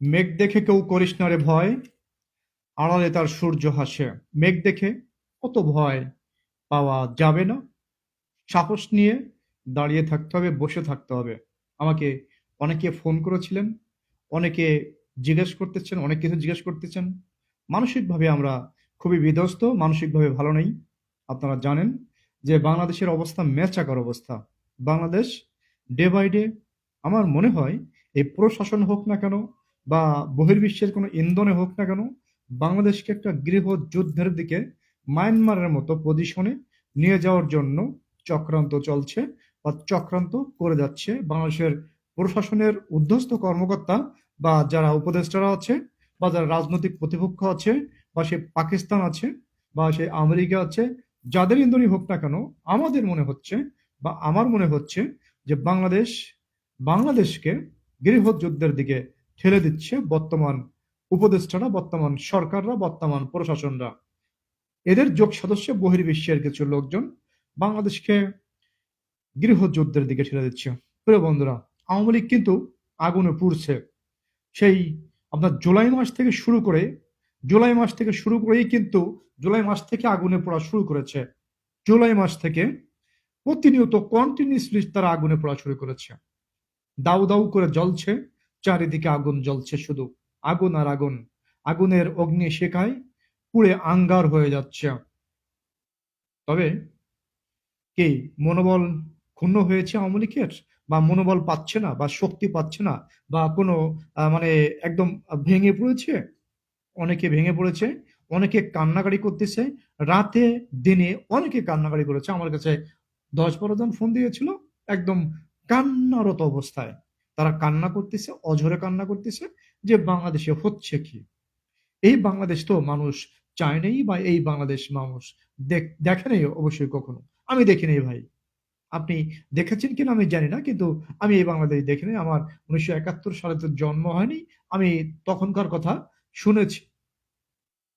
মেঘ দেখে কেউ করিস না রে ভয়। আড়ালে তার সূর্য হাসে। মেঘ দেখে কত ভয়। পাওয়া যাবে না। সাহস নিয়ে দাঁড়িয়ে থাকতে হবে, বসে থাকতে হবে। আমাকে অনেকে ফোন করেছিলেন, অনেকে জিজ্ঞেস করতেছেন, অনেক কিছু জিজ্ঞেস করতেছেন। মানসিকভাবে আমরা খুবই বিধ্বস্ত, মানসিকভাবে ভালো নেই। আপনারা জানেন যে বাংলাদেশের অবস্থা মেচাকার অবস্থা। বাংলাদেশ ডে বাই ডে, আমার মনে হয়, এই প্রশাসন হোক না কেন বা বহির্বিশ্বের কোনো ইন্ধনে হোক না কেন, বাংলাদেশকে একটা গৃহ যুদ্ধের দিকে মায়ানমারের মতো পজিশনে নিয়ে যাওয়ার জন্য চক্রান্ত চলছে বা চক্রান্ত করে যাচ্ছে বাংলাদেশের প্রশাসনের উদ্ধস্ত কর্মকর্তা বা যারা উপদেষ্টারা আছে বা যারা রাজনৈতিক প্রতিপক্ষ আছে বা সে পাকিস্তান আছে বা সে আমেরিকা আছে, যাদের ইন্ধনই হোক না কেন, আমাদের মনে হচ্ছে বা আমার মনে হচ্ছে যে বাংলাদেশ, বাংলাদেশকে গৃহযুদ্ধের দিকে ঠেলে দিচ্ছে বর্তমান উপদেষ্টারা, বর্তমান সরকাররা, বর্তমান প্রশাসনরা। এদের যোগ সদস্য বহির্বিশ্বের কিছু লোকজন বাংলাদেশকে গৃহযুদ্ধের দিকে ঠেলে দিচ্ছে। প্রিয় বন্ধুরা, আওয়ামী লীগ কিন্তু আগুনে পুড়ছে। সেই আপনার জুলাই মাস থেকে শুরু করে, জুলাই মাস থেকে শুরু করেই কিন্তু জুলাই মাস থেকে আগুনে পড়া শুরু করেছে। জুলাই মাস থেকে প্রতিনিয়ত কন্টিনিউসলি তারা আগুনে পড়া শুরু করেছে। দাউ দাউ করে জ্বলছে চারিদিকে আগুন জ্বলছে শুধু। আগুন আর আগুন। আগুনের অগ্নি শেখায়, পুড়ে আঙ্গার হয়ে যাচ্ছে। তবে কি মনোবল ক্ষুণ্ণ হয়েছে লীগের? বা মনোবল পাচ্ছে না? বা শক্তি পাচ্ছে না? বা কোনো মানে একদম ভেঙে পড়েছে? অনেকে ভেঙে পড়েছে, অনেকে কান্নাকাটি করতেছে। রাতে, দিনে অনেকে কান্নাকাটি করেছে। আমার কাছে দশ বারো জন ফোন দিয়েছিল, একদম কান্নারত অবস্থায়। তারা কান্না করতেছে, অঝরে কান্না করতেছে যে বাংলাদেশে হচ্ছে কি? এই বাংলাদেশ তো মানুষ চায় নেই বা এই বাংলাদেশ মানুষ দেখ- দেখে নেই অবশ্যই কখনো। আমি দেখি নেই ভাই। আপনি দেখেছেন কিনা আমি জানি না, কিন্তু আমি এই বাংলাদেশ দেখিনি আমার উনিশশো একাত্তর সালে তো জন্ম হয়নি। আমি তখনকার কথা শুনেছি।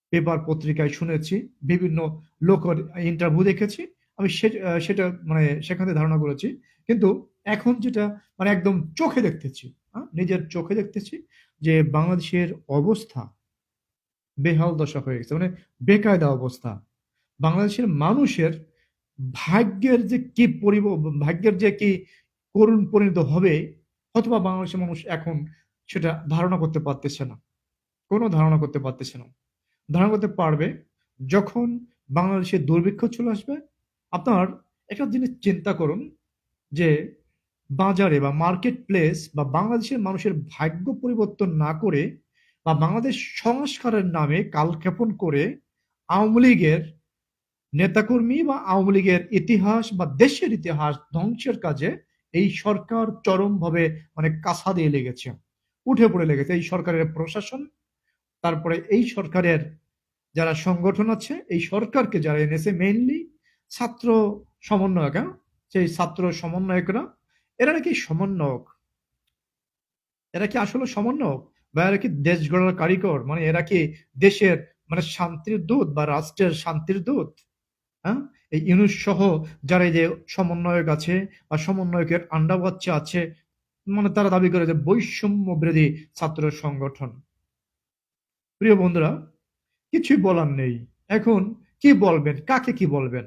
পেপার পত্রিকায় শুনেছি, বিভিন্ন লোকের ইন্টারভিউ দেখেছি। আমি সেটা মানে সেখান থেকে ধারণা করেছি। কিন্তু এখন যেটা মানে একদম চোখে দেখতেছি হ্যাঁ, নিজের চোখে দেখতেছি যে বাংলাদেশের অবস্থা বেহাল দশা হয়ে গেছে মানে বেকায়দা অবস্থা। বাংলাদেশের মানুষের ভাগ্যের যে কি পরিব ভাগ্যের যে কি করুণ পরিণত হবে অথবা বাংলাদেশের মানুষ এখন সেটা ধারণা করতে পারতেছে না। কোনো ধারণা করতে পারতেছে না। ধারণা করতে পারবে যখন বাংলাদেশে দুর্ভিক্ষ চলে আসবে। আপনার একটা জিনিস চিন্তা করুন যে বাজারে বা মার্কেট প্লেস বা বাংলাদেশের মানুষের ভাগ্য পরিবর্তন না করে বা বাংলাদেশ সংস্কারের নামে কালক্ষেপণ করে আওয়ামী লীগের নেতাকর্মী বা আওয়ামী লীগের ইতিহাস বা দেশের ইতিহাস ধ্বংসের কাজে এই সরকার চরমভাবে মানে কাঁসা দিয়ে লেগেছে, উঠে পড়ে লেগেছে এই সরকারের প্রশাসন, তারপরে এই সরকারের যারা সংগঠন আছে, এই সরকারকে যারা এনেছে মেইনলি ছাত্র সমন্বয়ক হ্যাঁ? সেই ছাত্র সমন্বয়করা এরা নাকি সমন্বয়ক? এরা কি আসলে সমন্বয়ক? বা এরা কি দেশ গড়ার কারিগর? মানে এরা কি দেশের মানে শান্তির দূত বা রাষ্ট্রের শান্তির দূত? হ্যাঁ? এই ইউনুস সহ যারা যে সমন্বয়ক আছে বা সমন্বয়কের আন্ডা বাচ্চা আছে মানে তারা দাবি করে যে বৈষম্য বিরোধী ছাত্র সংগঠন। প্রিয় বন্ধুরা, কিছুই বলার নেই। এখন কি বলবেন? কাকে কি বলবেন?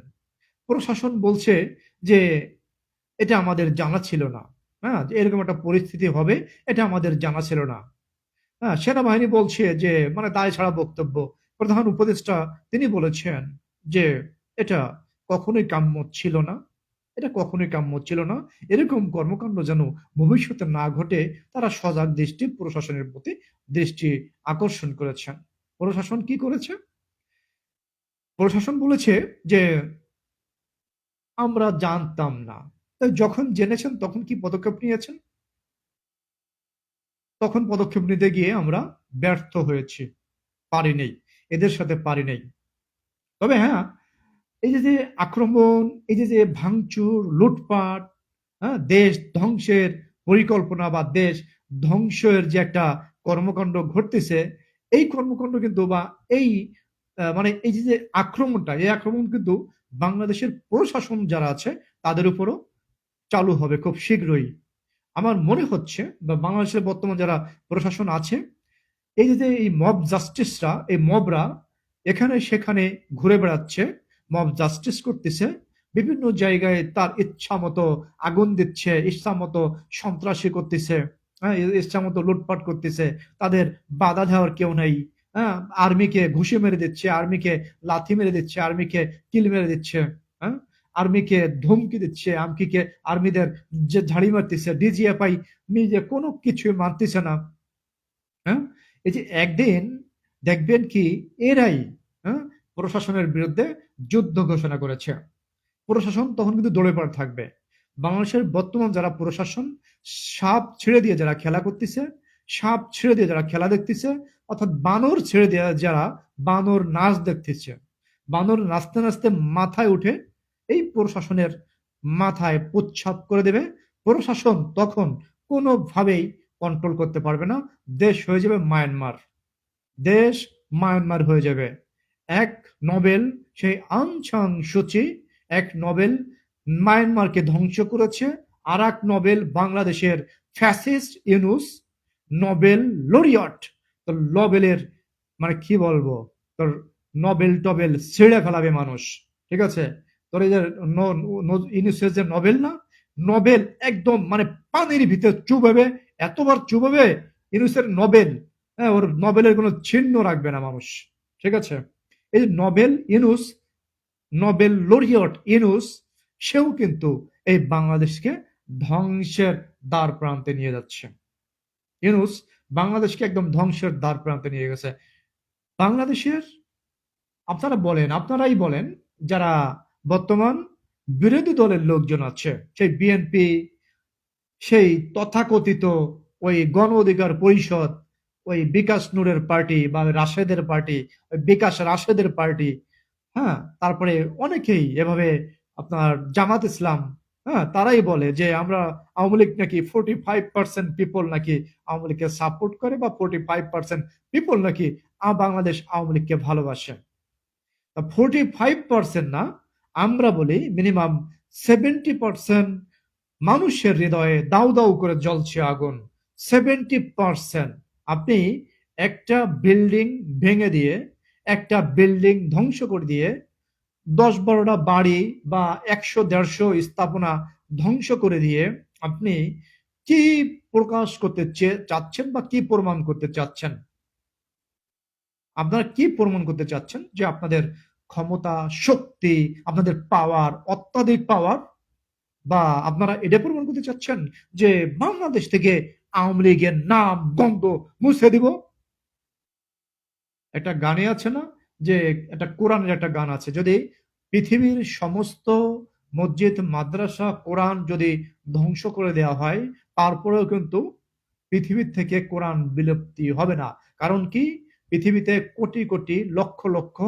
প্রশাসন বলছে যে এটা আমাদের জানা ছিল না। হ্যাঁ এরকম একটা পরিস্থিতি হবে, এটা আমাদের জানা ছিল না। হ্যাঁ সেনাবাহিনী বলছে যে মানে দায় ছাড়া বক্তব্য। প্রধান উপদেষ্টা তিনি বলেছেন যে, এটা কখনোই কাম্য ছিল না। এটা কখনোই কাম্য ছিল না। এরকম কর্মকাণ্ড যেন ভবিষ্যতে না ঘটে, তারা সজাগ দৃষ্টি প্রশাসনের প্রতি দৃষ্টি আকর্ষণ করেছেন। প্রশাসন কি করেছে? প্রশাসন বলেছে যে, আমরা জানতাম না। তো যখন জেনেছেন, তখন কি পদক্ষেপ নিয়েছেন? তখন পদক্ষেপ নিতে গিয়ে আমরা ব্যর্থ হয়েছি। পারি নেই। এদের সাথে পারি নেই। তবে হ্যাঁ এই যে যে আক্রমণ, এই যে যে ভাঙচুর, লুটপাট হ্যাঁ দেশ ধ্বংসের পরিকল্পনা বা দেশ ধ্বংসের যে একটা কর্মকাণ্ড ঘটতেছে, এই কর্মকাণ্ড কিন্তু বা এই মানে এই যে আক্রমণটা, এই আক্রমণ কিন্তু বাংলাদেশের প্রশাসন যারা আছে, তাদের উপরও চালু হবে খুব শীঘ্রই। আমার মনে হচ্ছে বা বাংলাদেশের বর্তমান যারা প্রশাসন আছে, এই যে এই মব জাস্টিসরা, এই মবরা এখানে সেখানে ঘুরে বেড়াচ্ছে, মব জাস্টিস করতেছে, বিভিন্ন জায়গায় তার ইচ্ছা মতো আগুন দিচ্ছে, ইচ্ছা মতো সন্ত্রাসী করতেছে হ্যাঁ ইচ্ছা মতো লুটপাট করতেছে, তাদের বাধা দেওয়ার কেউ নেই হ্যাঁ আর্মিকে ঘুষি মেরে দিচ্ছে, আর্মিকে লাথি মেরে দিচ্ছে, আর্মিকে কিল মেরে দিচ্ছে হ্যাঁ আর্মিকে ধমকি দিচ্ছে, আর্মিকে আর্মিদের যে ঝাড়ি মারতেছে ডিজিএফআই নিজে কোনো কিছু মানতেছে না। হ্যাঁ? এই যে একদিন দেখবেন কি, এরাই হ্যাঁ প্রশাসনের বিরুদ্ধে যুদ্ধ ঘোষণা করেছে। প্রশাসন তখন কিন্তু দৌড়ে পড়ে থাকবে। বাংলাদেশের বর্তমান যারা প্রশাসন, সাপ ছেড়ে দিয়ে যারা খেলা করতেছে, সাপ ছেড়ে দিয়ে যারা খেলা দেখতেছে, অর্থাৎ বানর ছেড়ে দিয়ে যারা বানর নাচ দেখতেছে, বানর নাচতে নাচতে মাথায় উঠে এই প্রশাসনের মাথায় প্রচ্ছাপ করে দেবে। প্রশাসন তখন কোনোভাবেই কন্ট্রোল করতে পারবে না। দেশ হয়ে যাবে মায়ানমার দেশ মায়ানমার হয়ে যাবে। এক নোবেল সেই আনছাং সূচি, এক নোবেল মায়ানমারকে ধ্বংস করেছে। আর এক নোবেল বাংলাদেশের ফ্যাসিস্ট ইউনুস নোবেল লরিয়ট তো নোবেলের মানে কি বলব? তোর নোবেল টবেল ছেড়ে ফেলাবে মানুষ। ঠিক আছে? এই যে নোবেল না নোবেল একদম মানে পানির ভিতর চুবাবে এতবার চুবাবে ইউনুসের নোবেল হ্যাঁ ওর নোবেলের কোনো চিহ্ন রাখবে না মানুষ। ঠিক আছে? এই যে Nobel Yunus Nobel laureate Yunus, সেও কিন্তু এই বাংলাদেশকে ধ্বংসের দ্বার প্রান্তে নিয়ে যাচ্ছে। ইউনুস বাংলাদেশকে একদম ধ্বংসের দ্বার প্রান্তে নিয়ে গেছে। বাংলাদেশের, আপনারা বলেন, আপনারাই বলেন, যারা বর্তমান বিরোধী দলের লোকজন আছে। সেই বিএনপি সেই তথাকথিত ওই গণ অধিকার পরিষদ, ওই বিকাশ নূরের পার্টি বা রাশেদের পার্টি, ওই বিকাশ রাশেদের পার্টি হ্যাঁ? তারপরে অনেকেই এভাবে আপনার জামাত ইসলাম হ্যাঁ? তারাই বলে যে আমরা আওয়ামী লীগ নাকি ফোর্টি ফাইভ পার্সেন্ট পিপল নাকি আওয়ামী লীগকে সাপোর্ট করে বা ফোর্টি ফাইভ পার্সেন্ট পিপল নাকি বাংলাদেশ আওয়ামী লীগকে ভালোবাসে। ফোর্টি ফাইভ পার্সেন্ট না আমরা বলি মিনিমাম সেভেন্টি পার্সেন্ট মানুষের হৃদয়ে দাউ দাউ করে জ্বলছে আগুন। সেভেন্টি পার্সেন্ট আপনি একটা বিল্ডিং ভেঙে দিয়ে, একটা বিল্ডিং ধ্বংস করে দিয়ে, দশ বারোটা বাড়ি বা একশো দেড়শো স্থাপনা ধ্বংস করে দিয়ে আপনি কি প্রকাশ করতে চাচ্ছেন বা কি প্রমাণ করতে চাচ্ছেন? আপনারা কি প্রমাণ করতে চাচ্ছেন যে আপনাদের ক্ষমতা, শক্তি, আপনাদের পাওয়ার অত্যাধিক পাওয়ার বা আপনারা এটা প্রমাণ করতে চাচ্ছেন যে বাংলাদেশ থেকে আওয়ামী লীগের নাম, গন্ধ মুছে দিব। একটা গানে আছে না যে, একটা কোরআনের একটা গান আছে, যদি পৃথিবীর সমস্ত মসজিদ, মাদ্রাসা, কোরআন যদি ধ্বংস করে দেওয়া হয়, তারপরেও কিন্তু পৃথিবীর থেকে কোরআন বিলুপ্তি হবে না। কারণ কি? পৃথিবীতে কোটি কোটি লক্ষ লক্ষ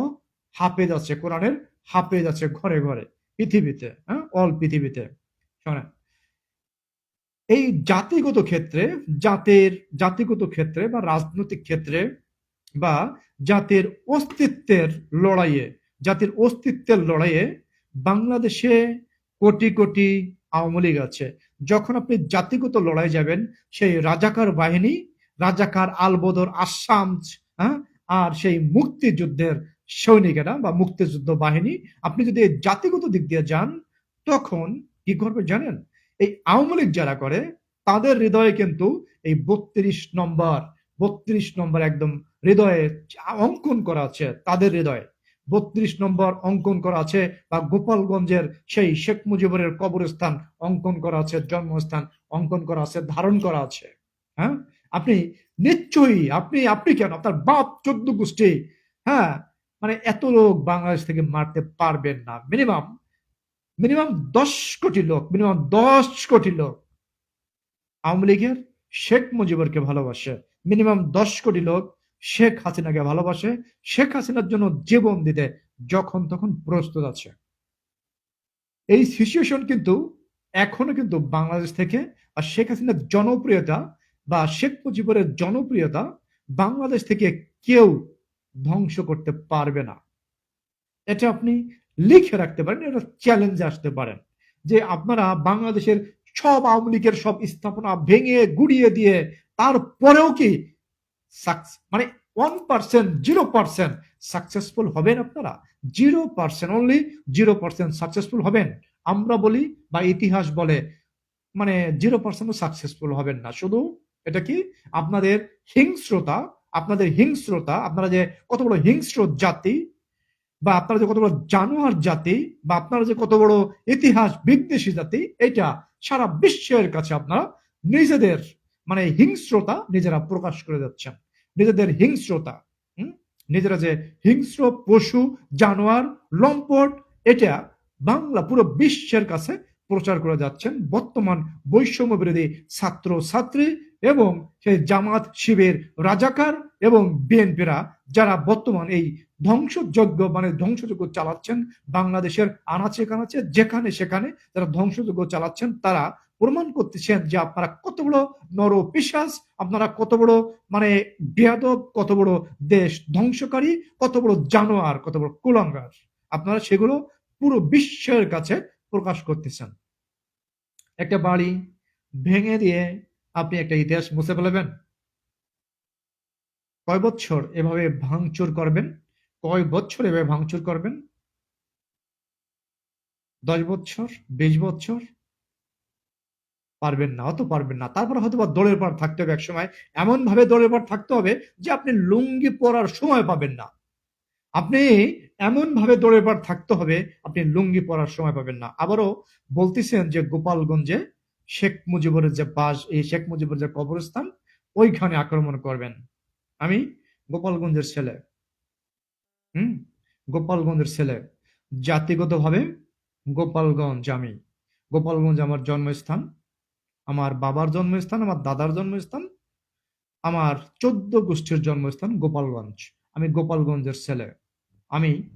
হাফেজ আছে কোরআনের, হাফেজ আছে ঘরে ঘরে, পৃথিবীতে হ্যাঁ? অল পৃথিবীতে। শোনেন। এই জাতিগত ক্ষেত্রে, জাতের, জাতিগত ক্ষেত্রে বা রাজনৈতিক ক্ষেত্রে বা জাতির অস্তিত্বের লড়াইয়ে, জাতির অস্তিত্বের লড়াইয়ে বাংলাদেশে কোটি কোটি আওয়ামী লীগ আছে। যখন আপনি জাতিগত লড়াই যাবেন, সেই রাজাকার বাহিনী, রাজাকার আলবদর, আসাম হ্যাঁ? আর সেই মুক্তিযুদ্ধের সৈনিকেরা বা মুক্তিযুদ্ধ বাহিনী, আপনি যদি জাতিগত দিক দিয়ে যান, তখন কি করবে জানেন? এই আওয়ামী লীগ যারা করে, তাদের হৃদয়ে কিন্তু এই বত্রিশ নম্বর বত্রিশ নম্বর একদম হৃদয়ে অঙ্কন করা আছে তাদের হৃদয়ে। বত্রিশ নম্বর অঙ্কন করা আছে বা গোপালগঞ্জের সেই শেখ মুজিবুরের কবরস্থান অঙ্কন করা আছে, জন্মস্থান অঙ্কন করা আছে, ধারণ করা আছে। হ্যাঁ? আপনি নিশ্চয়ই, আপনি আপনি কেন? আপনার বাপ চোদ্দ গোষ্ঠী হ্যাঁ? মানে এত লোক বাংলাদেশ থেকে মারতে পারবেন না। মিনিমাম মিনিমাম দশ কোটি লোক মিনিমাম দশ কোটি লোক আওয়ামী লীগের শেখ মুজিবুরকে ভালোবাসে। মিনিমাম দশ কোটি লোক শেখ হাসিনাকে ভালোবাসে। শেখ হাসিনার জন্য জীবন দিতে যখন তখন প্রস্তুত আছে। এই সিচুয়েশন কিন্তু এখনও কিন্তু বাংলাদেশ থেকে আর শেখ হাসিনার জনপ্রিয়তা বা শেখ মুজিবুরের জনপ্রিয়তা বাংলাদেশ থেকে কেউ ধ্বংস করতে পারবে না। এটা আপনি লিখে রাখতে পারেন, এটা চ্যালেঞ্জ আসতে পারেন যে আপনারা বাংলাদেশের সব আওয়ামী লীগের সব স্থাপনা ভেঙে, গুড়িয়ে দিয়ে তারপরেও কি মানে one percent zero percent successful হবেন আপনারা? Zero percent only zero percent successful হবেন। আমরা বলি বা ইতিহাস বলে মানে জিরো পার্সেন্ট সাকসেসফুল হবেন না। শুধু এটা কি? আপনাদের হিংস্রতা আপনাদের হিংস্রতা, আপনারা যে কত বড় হিংস্র জাতি বা আপনারা যে কত বড় জানোয়ার জাতি বা আপনারা যে কত বড় ইতিহাস বিদ্বেষী জাতি, এটা সারা বিশ্বের কাছে আপনারা নিজেদের মানে হিংস্রতা নিজেরা প্রকাশ করে যাচ্ছেন নিজেদের হিংস্রতা? নিজেরা যে হিংস্র, পশু, জানোয়ার, লম্পট, এটা বাংলা পুরো বিশ্বের কাছে প্রচার করে যাচ্ছেন বর্তমান বৈষম্য বিরোধী ছাত্র ছাত্রী এবং সেই জামাত শিবের রাজাকার এবং বিএনপিরা যারা বর্তমান এই ধ্বংসযজ্ঞ মানে ধ্বংসযজ্ঞ চালাচ্ছেন, বাংলাদেশের আনাচে কানাচে, যেখানে সেখানে যারা ধ্বংসযজ্ঞ চালাচ্ছেন, তারা প্রমাণ করতেছেন যে আপনারা কত বড় নর পিসাস আপনারা কত বড় মানে বেয়াদব, কত বড় দেশ ধ্বংসকারী, কত বড় জানোয়ার, কত বড় কুলাঙ্গার। আপনারা সেগুলো পুরো বিশ্বের কাছে প্রকাশ করতেছেন। একটা বাড়ি ভেঙে দিয়ে আপনি একটা ইতিহাস মুছে ফেলবেন। কয় বছর এভাবে ভাঙচুর করবেন? কয় বছর এভাবে ভাঙচুর করবেন? দশ বছর বিশ বছর পারবেন না, অত পারবেন না। তারপর হয়তো বা দৌড়ের পর থাকতে হবে একসময়। এমন ভাবে দৌড়ের পর থাকতে হবে যে আপনি লুঙ্গি পরার সময় পাবেন না। আপনি এমন ভাবে দৌড়ের পর থাকতে হবে, আপনি লুঙ্গি পরার সময় পাবেন না। আবারও বলতেছেন যে গোপালগঞ্জে শেখ মুজিবুরের যে বাস, এই শেখ মুজিবুরের যে কবরস্থান, ওইখানে আক্রমণ করবেন। আমি গোপালগঞ্জের ছেলে। হুম? গোপালগঞ্জের ছেলে। জাতিগতভাবে গোপালগঞ্জ আমি। গোপালগঞ্জ আমার জন্মস্থান, আমার বাবার জন্মস্থান, আমার দাদার জন্মস্থান, আমার চোদ্দ গোষ্ঠীর জন্মস্থান গোপালগঞ্জ। আমি গোপালগঞ্জের ছেলে। আমি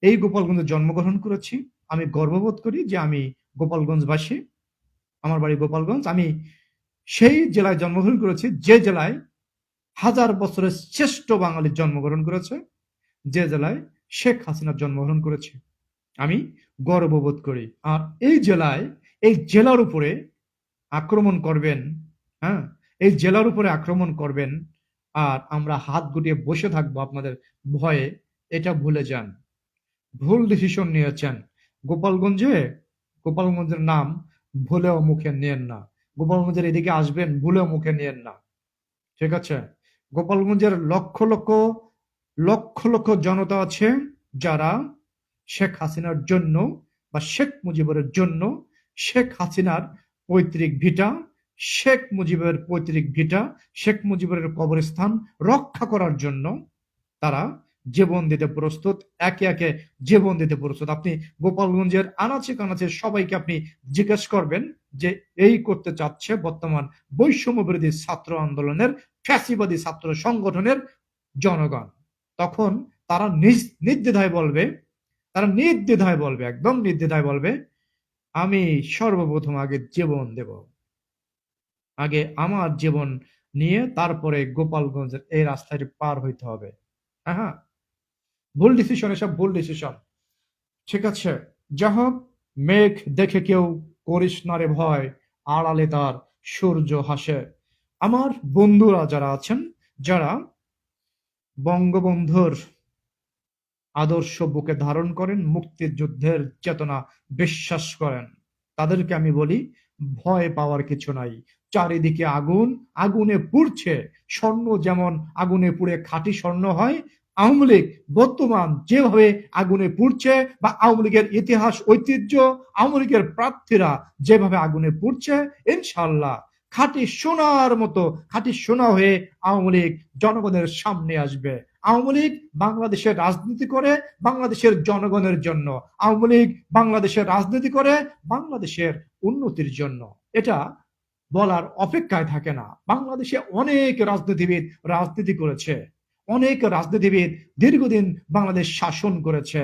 এই গোপালগঞ্জে জন্মগ্রহণ করেছি। আমি গর্ববোধ করি যে আমি গোপালগঞ্জবাসী। আমার বাড়ি গোপালগঞ্জ। আমি সেই জেলায় জন্মগ্রহণ করেছি, যে জেলায় হাজার বছরের শ্রেষ্ঠ বাঙালি জন্মগ্রহণ করেছে, যে জেলায় শেখ হাসিনার জন্মগ্রহণ করেছে। আমি গর্ববোধ করি। আর এই জেলায়, এই জেলার উপরে আক্রমণ করবেন হ্যাঁ এই জেলার উপরে আক্রমণ করবেন, আর আমরা হাত গুটিয়ে বসে থাকব আপনাদের ভয়ে, এটা ভুলে যান। ভুল ডিসিশন নিয়েছেন। গোপালগঞ্জে, গোপালগঞ্জের নাম ভুলেও মুখে নেন না। গোপালগঞ্জের এদিকে আসবেন, ভুলেও মুখে নেন না। ঠিক আছে? গোপালগঞ্জের লক্ষ লক্ষ লক্ষ লক্ষ জনতা আছে যারা শেখ হাসিনার জন্য বা শেখ মুজিবের জন্য শেখ হাসিনার পৈতৃক ভিটা, শেখ মুজিবের পৈতৃক ভিটা, শেখ মুজিবের কবরস্থান রক্ষা করার জন্য তারা জীবন দিতে প্রস্তুত, একে একে জীবন দিতে প্রস্তুত। আপনি গোপালগঞ্জের আনাচে কানাচে সবাইকে আপনি জিজ্ঞেস করবেন যে এই করতে চাচ্ছে বর্তমান বৈষম্য বিরোধী ছাত্র আন্দোলনের ফ্যাসিবাদী ছাত্র সংগঠনের জনগণ। তখন তারা নির্দ্বিধায় বলবে, তারা নির্দ্বিধায় বলবে, একদম নির্দ্বিধায় বলবে, আমি সর্বপ্রথম আগে জীবন দেব। আগে আমার জীবন নিয়ে তারপরে গোপালগঞ্জের এই রাস্তাটি পার হইতে হবে। হ্যাঁ। ভুল ডিসিশন এসব ভুল ডিসিশন ঠিক আছে যা হোক, মেঘ দেখে কেউ করিস না রে ভয়, আড়ালে তার সূর্য হাসে। আমার বন্ধুরা যারা আছেন, যারা বঙ্গবন্ধুর আদর্শ বুকে ধারণ করেন মুক্তির যুদ্ধের চেতনা বিশ্বাস করেন, তাদেরকে আমি বলি, ভয় পাওয়ার কিছু নাই। চারিদিকে আগুন, আগুনে পুড়ছে, স্বর্ণ যেমন আগুনে পুড়ে খাঁটি স্বর্ণ হয় আওয়ামী লীগ বর্তমান যেভাবে আগুনে পুড়ছে বা আওয়ামী লীগের ইতিহাস, ঐতিহ্য, আওয়ামী লীগের প্রার্থীরা যেভাবে আগুনে পুড়ছে ইনশাল্লাহ খাঁটি সোনার মতো, খাঁটি সোনা হয়ে আওয়ামী লীগ জনগণের সামনে আসবে। আওয়ামী লীগ বাংলাদেশের রাজনীতি করে বাংলাদেশের জনগণের জন্য। আওয়ামী লীগ বাংলাদেশের রাজনীতি করে বাংলাদেশের উন্নতির জন্য। এটা বলার অপেক্ষায় থাকে না। বাংলাদেশে অনেক রাজনীতিবিদ রাজনীতি করেছে। অনেক রাজনীতিবিদ দীর্ঘদিন বাংলাদেশ শাসন করেছে।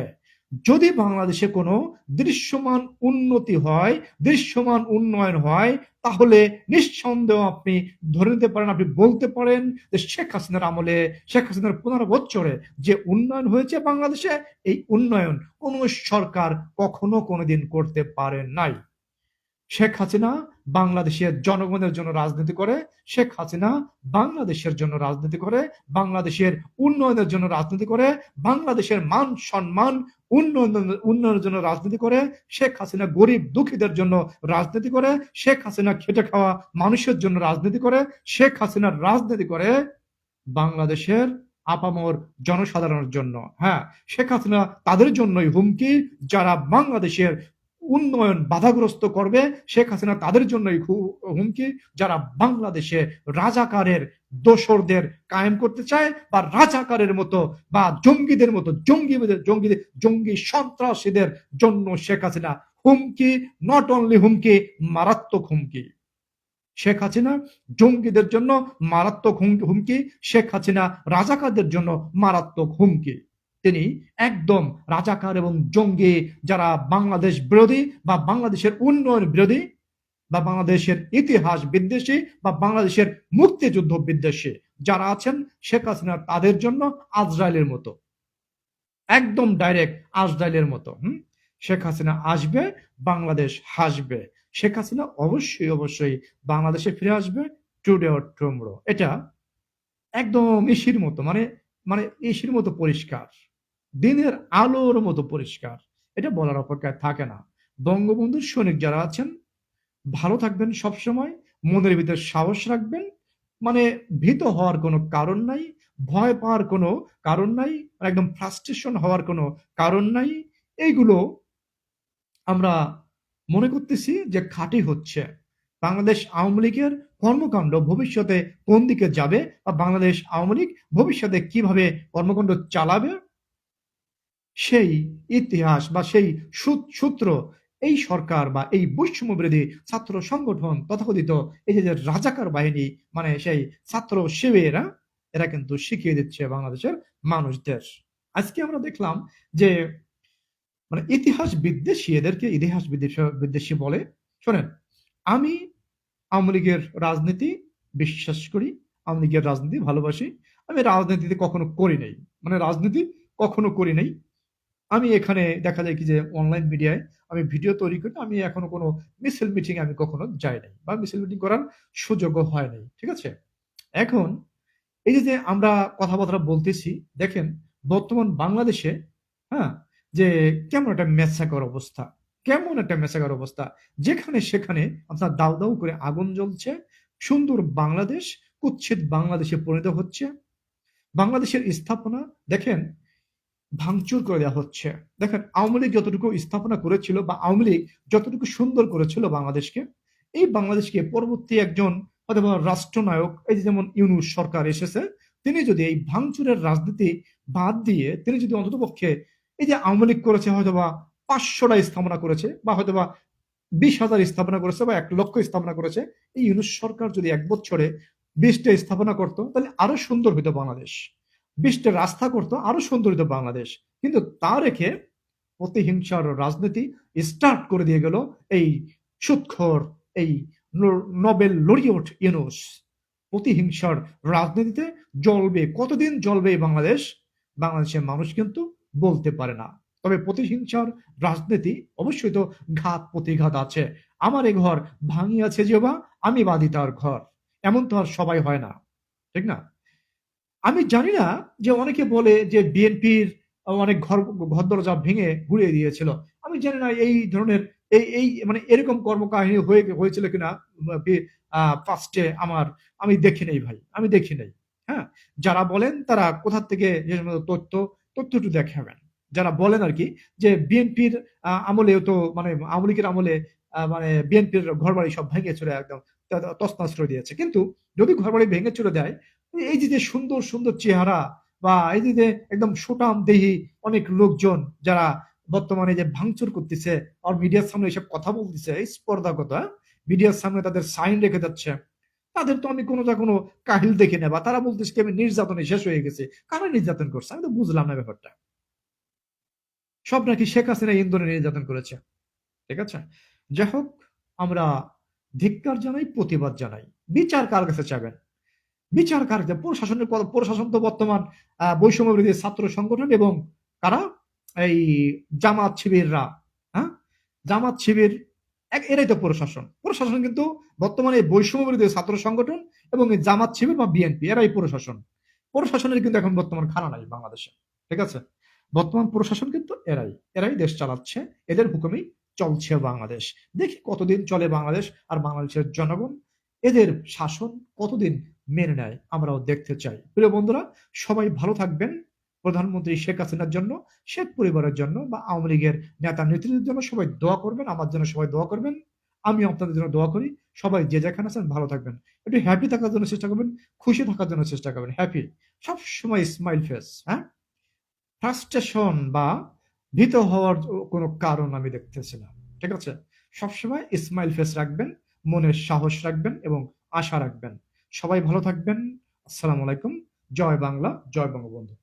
যদি বাংলাদেশে কোনো দৃশ্যমান উন্নতি হয়, দৃশ্যমান উন্নয়ন হয়, তাহলে নিঃসন্দেহ আপনি ধরে নিতে পারেন, আপনি বলতে পারেন যে শেখ হাসিনার আমলে, শেখ হাসিনার পনেরো বছরে যে উন্নয়ন হয়েছে বাংলাদেশে, এই উন্নয়ন কোন সরকার কখনো কোনোদিন করতে পারে নাই। শেখ হাসিনা বাংলাদেশের জনগণের জন্য রাজনীতি করে, শেখ হাসিনা বাংলাদেশের জন্য রাজনীতি করে, বাংলাদেশের উন্নয়নের জন্য রাজনীতি করে, বাংলাদেশের মান সম্মান উন্নয়ন, উন্নয়নের জন্য রাজনীতি করে, শেখ হাসিনা গরিব দুঃখীদের জন্য রাজনীতি করে, শেখ হাসিনা খেটে খাওয়া মানুষের জন্য রাজনীতি করে, শেখ হাসিনার রাজনীতি করে বাংলাদেশের আপামর জনসাধারণের জন্য। হ্যাঁ শেখ হাসিনা তাদের জন্যই হুমকি, যারা বাংলাদেশের উন্নয়ন বাধাগ্রস্ত করবে শেখ হাসিনা তাদের জন্যই হুমকি যারা বাংলাদেশে রাজাকারের দোসরদের কায়েম করতে চায় বা রাজাকারের মতো বা জঙ্গিদের মতো জঙ্গিদের জঙ্গিদের জঙ্গি সন্ত্রাসীদের জন্য শেখ হাসিনা হুমকি নট অনলি হুমকি, মারাত্মক হুমকি। শেখ হাসিনা জঙ্গিদের জন্য মারাত্মক হুম- হুমকি, শেখ হাসিনা রাজাকারদের জন্য মারাত্মক হুমকি। তিনি একদম রাজাকার এবং জঙ্গি যারা বাংলাদেশ বিরোধী বা বাংলাদেশের উন্নয়ন বিরোধী বা বাংলাদেশের ইতিহাস বিদ্বেষী বা বাংলাদেশের মুক্তিযুদ্ধ বিদ্বেষী যারা আছেন শেখ হাসিনা তাদের জন্য আজরাইলের মতো। একদম ডাইরেক্ট আজরাইলের মতো, হুম? শেখ হাসিনা আসবে, বাংলাদেশ হাসবে। শেখ হাসিনা অবশ্যই অবশ্যই বাংলাদেশে ফিরে আসবে টুডে অর টুমরো এটা একদম ইসির মতো মানে মানে ইসির মতো পরিষ্কার। দিনের আলোর মতো পরিষ্কার। এটা বলার অপেক্ষায় থাকে না। বঙ্গবন্ধুর সৈনিক যারা আছেন, ভালো থাকবেন সবসময়, মনের ভিতরে সাহস রাখবেন। মানে ভীত হওয়ার কোনো কারণ নাই, ভয় পাওয়ার কোনো কারণ নাই একদম ফ্রাস্ট্রেশন হওয়ার কোনো কারণ নাই। এইগুলো আমরা মনে করতেছি যে খাঁটি হচ্ছে। বাংলাদেশ আওয়ামী লীগের কর্মকাণ্ড ভবিষ্যতে কোন দিকে যাবে বা বাংলাদেশ আওয়ামী লীগ ভবিষ্যতে কীভাবে কর্মকাণ্ড চালাবে সেই ইতিহাস বা সেই সূত্র, এই সরকার বা এই বৈষম্য বিরোধী ছাত্র সংগঠন তথাকথিত এই যে রাজাকার বাহিনী মানে সেই ছাত্র শিবিরা এরা কিন্তু শিখিয়ে দিচ্ছে বাংলাদেশের মানুষদের। আজকে আমরা দেখলাম যে মানে ইতিহাস বিদ্বেষী, এদেরকে ইতিহাস বিদ্বেষী বলে। শোনেন, আমি আওয়ামী লীগের রাজনীতি বিশ্বাস করি, আওয়ামী লীগের রাজনীতি ভালোবাসি। আমি রাজনীতিতে কখনো করি নাই। মানে রাজনীতি কখনো করি নাই। আমি এখানে দেখা যায় কি যে অনলাইন মিডিয়ায় আমি ভিডিও তৈরি করি, আমি এখনও কোনো মিছিল মিটিং আমি কখনো যাই নাই বা মিছিল মিটিং করার সুযোগও হয় নাই, ঠিক আছে? এখন এই যে আমরা কথাবার্তা বলতেছি, দেখেন বর্তমান বাংলাদেশে হ্যাঁ যে কেমন একটা মেসাকার অবস্থা, কেমন একটা মেসাকার অবস্থা, যেখানে সেখানে আপনার দাউ দাউ করে আগুন জ্বলছে, সুন্দর বাংলাদেশ, কুচ্ছিত বাংলাদেশে পরিণত হচ্ছে, বাংলাদেশের স্থাপনা, দেখেন ভাঙচুর করে দেওয়া হচ্ছে। দেখেন, আওয়ামী লীগ যতটুকু স্থাপনা করেছিল বা আওয়ামী লীগ যতটুকু সুন্দর করেছিল বাংলাদেশকে, এই বাংলাদেশকে পরবর্তী একজন অথবা রাষ্ট্রনায়ক, এই যে যেমন ইউনুস সরকার এসেছে, তিনি যদি এই ভাঙচুরের রাজনীতি বাদ দিয়ে তিনি যদি অন্ততপক্ষে এই যে আওয়ামী লীগ করেছে, হয়তোবা পাঁচশোটা স্থাপনা করেছে বা হয়তোবা বিশ হাজার স্থাপনা করেছে বা এক লক্ষ স্থাপনা করেছে, এই ইউনুস সরকার যদি এক বছরে বিশটা স্থাপনা করতো, তাহলে আরও সুন্দর হইতো বাংলাদেশ। বিশটা রাস্তা করতো, আরও সুন্দর হইতো বাংলাদেশ। কিন্তু তা রেখে প্রতিহিংসার রাজনীতি স্টার্ট করে দিয়ে গেল এই সুৎখর, এই নোবেল লরিয়ট ইউনুস। প্রতিহিংসার রাজনীতিতে জ্বলবে, কতদিন জ্বলবে বাংলাদেশ? বাংলাদেশের মানুষ কিন্তু বলতে পারে না। তবে প্রতিহিংসার রাজনীতি অবশ্যই তো ঘাত প্রতিঘাত আছে। আমার এ ঘর ভাঙিয়াছে যে বা, আমি বাদি তার ঘর। এমন তো আর সবাই হয় না। ঠিক না? আমি জানি না যে অনেকে বলে যে বিএনপির অনেক ঘর ঘর দরজা ভেঙে ঘুরিয়ে দিয়েছিল। আমি জানি না এই ধরনের, এই এই মানে এরকম কর্মকাহিনী হয়ে, হয়েছিল কিনা ফার্স্টে আমার, আমি দেখি নেই ভাই, আমি দেখি নেই। হ্যাঁ? যারা বলেন তারা কোথা থেকে যে তথ্য তথ্য একটু দেখাবেন। যারা বলেন আর কি যে বিএনপির আমলে তো মানে আওয়ামী লীগের আমলে মানে বিএনপির ঘর বাড়ি সব ভেঙে চলে একদম করে দিয়েছে। কিন্তু যদি ঘর বাড়ি ভেঙে চলে দেয় এই যে যে সুন্দর সুন্দর চেহারা বা এই যে একদম সুটাম দেহি অনেক লোকজন যারা বর্তমানে যে ভাঙচুর করতেছে আর মিডিয়ার সামনে এসব কথা বলতেছে, এই স্পর্ধাগত মিডিয়ার সামনে তাদের সাইন রেখে যাচ্ছে। তাদের তো আমি কোনো না কোনো কাহিল দেখে নেবা তারা বলতেছে আমি নির্যাতনে শেষ হয়ে গেছে। কারা নির্যাতন করছে? আমি তো বুঝলাম না ব্যাপারটা। সব নাকি শেখ হাসিনা ইন্দোরে নির্যাতন করেছে। ঠিক আছে? যাই হোক, আমরা ধিক্কার জানাই, প্রতিবাদ জানাই। বিচার কার কাছে চাবেন? বিচার কার? প্রশাসনের প্রশাসন তো বর্তমান বৈষম্য বিরোধী ছাত্র সংগঠন এবং কারা? এই জামাত শিবিররা হ্যাঁ? জামাত শিবির এরাই তো প্রশাসন। প্রশাসন কিন্তু বর্তমানে এই বৈষম্য বিরোধী ছাত্র সংগঠন এবং এই জামাত শিবির বা বিএনপি, এরাই প্রশাসন। প্রশাসনের কিন্তু এখন বর্তমান খানা নাই বাংলাদেশে, ঠিক আছে? বর্তমান প্রশাসন কিন্তু এরাই এরাই দেশ চালাচ্ছে, এদের হুকুমেই চলছে বাংলাদেশ। দেখি কতদিন চলে বাংলাদেশ আর বাংলাদেশের জনগণ, এদের শাসন কতদিন মেনে নেয়, আমরাও দেখতে চাই। প্রিয় বন্ধুরা, সবাই ভালো থাকবেন। প্রধানমন্ত্রী শেখ হাসিনার জন্য, শেখ পরিবারের জন্য বা আওয়ামী লীগের নেতা নেতৃত্বের জন্য সবাই দোয়া করবেন, আমার জন্য সবাই দোয়া করবেন। আমি আপনাদের জন্য দোয়া করি। সবাই যে যেখানে আছেন ভালো থাকবেন। একটু হ্যাপি থাকার জন্য চেষ্টা করবেন, খুশি থাকার জন্য চেষ্টা করবেন হ্যাপি সব সময় স্মাইল ফেস হ্যাঁ? ফ্রাস্ট্রেশন বা ভীত হওয়ার কোনো কারণ আমি দেখতেছি না ঠিক আছে? সবসময় স্মাইল ফেস রাখবেন, মনের সাহস রাখবেন এবং আশা রাখবেন। সবাই ভালো থাকবেন। আসসালামু আলাইকুম। জয় বাংলা জয় বঙ্গবন্ধু।